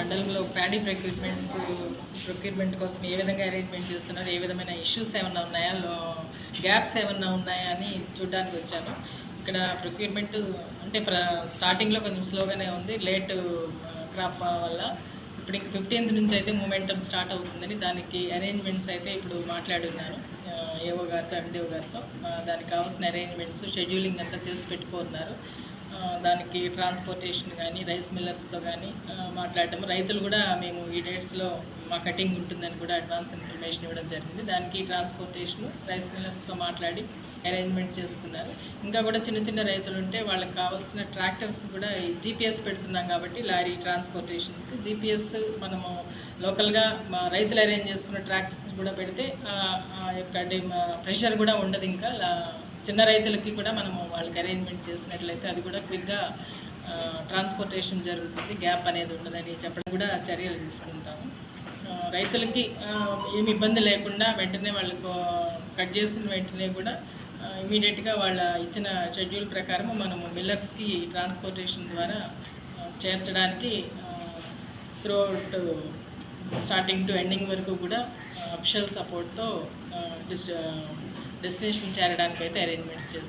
మండలంలో paddy procurements procurement కోసం ఏ విధంగా అరేంజ్మెంట్ చేస్తున్నారు ఏ విధమైన ఇష్యూస్ ఏమన్నా ఉన్నాయా గ్యాప్స్ ఏమన్నా ఉన్నాయా అని చూడడానికి వచ్చాను. ఇక్కడ ప్రొక్యూర్మెంట్ అంటే ప్ర స్టార్టింగ్లో కొంచెం స్లోగానే ఉంది లేట్ క్రాప్ వల్ల. ఇప్పుడు ఇంక ఫిఫ్టీన్త్ నుంచి అయితే మూమెంటం స్టార్ట్ అవుతుందని దానికి అరేంజ్మెంట్స్ అయితే ఇప్పుడు మాట్లాడున్నాను ఏవో గారితో ఎండిఓ గారితో. దానికి కావాల్సిన అరేంజ్మెంట్స్ షెడ్యూలింగ్ అంతా చేసి పెట్టుకున్నారు. దానికి ట్రాన్స్పోర్టేషన్ కానీ రైస్ మిల్లర్స్తో కానీ మాట్లాడటం రైతులు కూడా మేము ఈ డేట్స్లో మా కటింగ్ ఉంటుందని కూడా అడ్వాన్స్ ఇన్ఫర్మేషన్ ఇవ్వడం జరిగింది. దానికి ట్రాన్స్పోర్టేషన్ రైస్ మిల్లర్స్తో మాట్లాడి అరేంజ్మెంట్ చేసుకున్నారు. ఇంకా కూడా చిన్న చిన్న రైతులు ఉంటే వాళ్ళకి కావాల్సిన ట్రాక్టర్స్ కూడా జీపీఎస్ పెడుతున్నాం కాబట్టి లారీ ట్రాన్స్పోర్టేషన్కి జీపీఎస్ మనము లోకల్గా మా రైతులు అరేంజ్ చేసుకున్న ట్రాక్టర్స్ కూడా పెడితే ఆ ఆ యొక్క ప్రెషర్ కూడా ఉండదు ఇంకా. లా- చిన్న రైతులకి కూడా మనము వాళ్ళకి అరేంజ్మెంట్ చేసినట్లయితే అది కూడా క్విక్గా ట్రాన్స్పోర్టేషన్ జరుగుతుంది. గ్యాప్ అనేది ఉండదని చెప్పడం కూడా చర్యలు తీసుకుంటాము. రైతులకి ఏమి ఇబ్బంది లేకుండా వెంటనే వాళ్ళకు కట్ చేసిన వెంటనే కూడా ఇమీడియట్గా వాళ్ళ ఇచ్చిన షెడ్యూల్ ప్రకారం మనము మిల్లర్స్కి ట్రాన్స్పోర్టేషన్ ద్వారా చేర్చడానికి throughout starting to ending వరకు కూడా అఫిషియల్ సపోర్ట్తో డెస్టినేషన్ చేరడానికి అయితే అరేంజ్మెంట్స్ చేస్తాం.